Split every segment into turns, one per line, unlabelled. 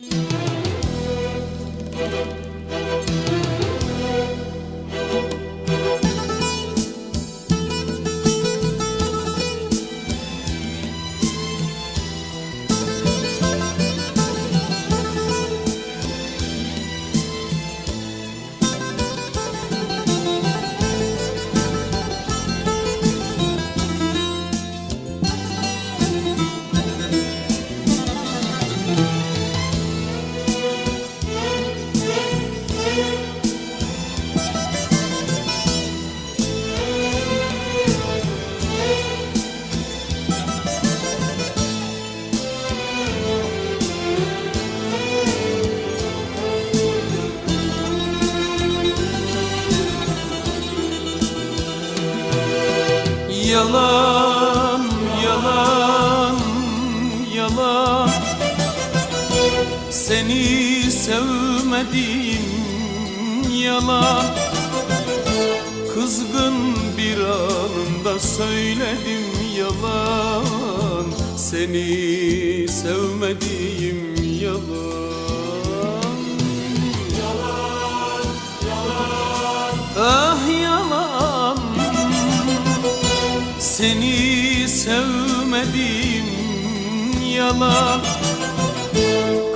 Yeah. Yalan, yalan, yalan. Seni sevmedim yalan. Kızgın bir anında söyledim yalan. Seni sevmediğim yalan.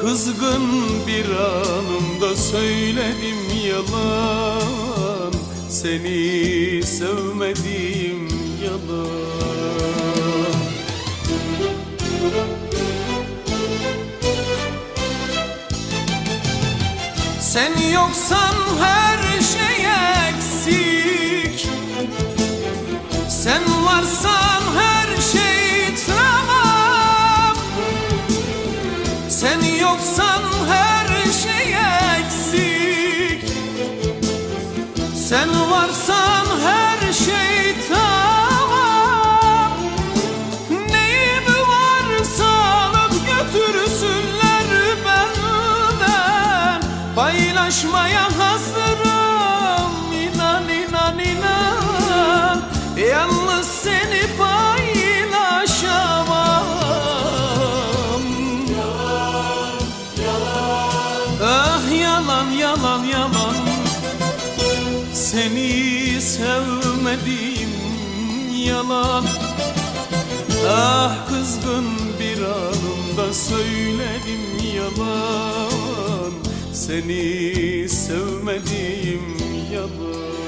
Kızgın bir anımda söyledim yalan. Seni sevmedim yalan. Sen yoksan her Sen yoksan her şey eksik. Sen varsan her şey yalan yalan yalan. Seni sevmedim yalan. Ah kızgın bir anımda söyledim yalan. Seni sevmedim yalan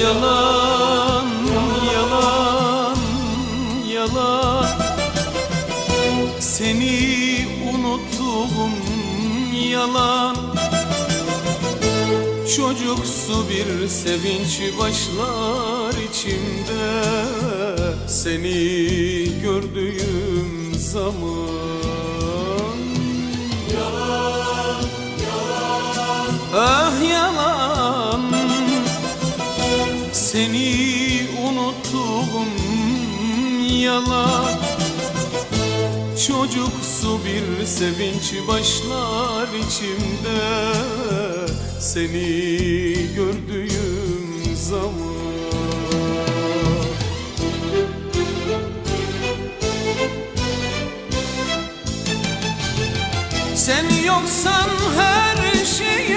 Yalan, yalan, yalan. Seni unuttum yalan. Çocuksu bir sevinç başlar içimde. Seni gördüğüm zaman seni unuttum yalan. Çocuksu bir sevinç başlar içimde. Seni gördüğüm zaman. Sen yoksan her şey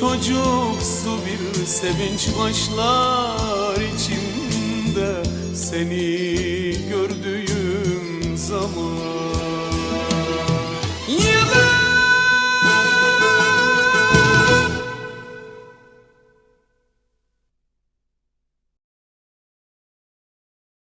Çocuksu bir sevinç başlar içimde. Seni gördüğüm zaman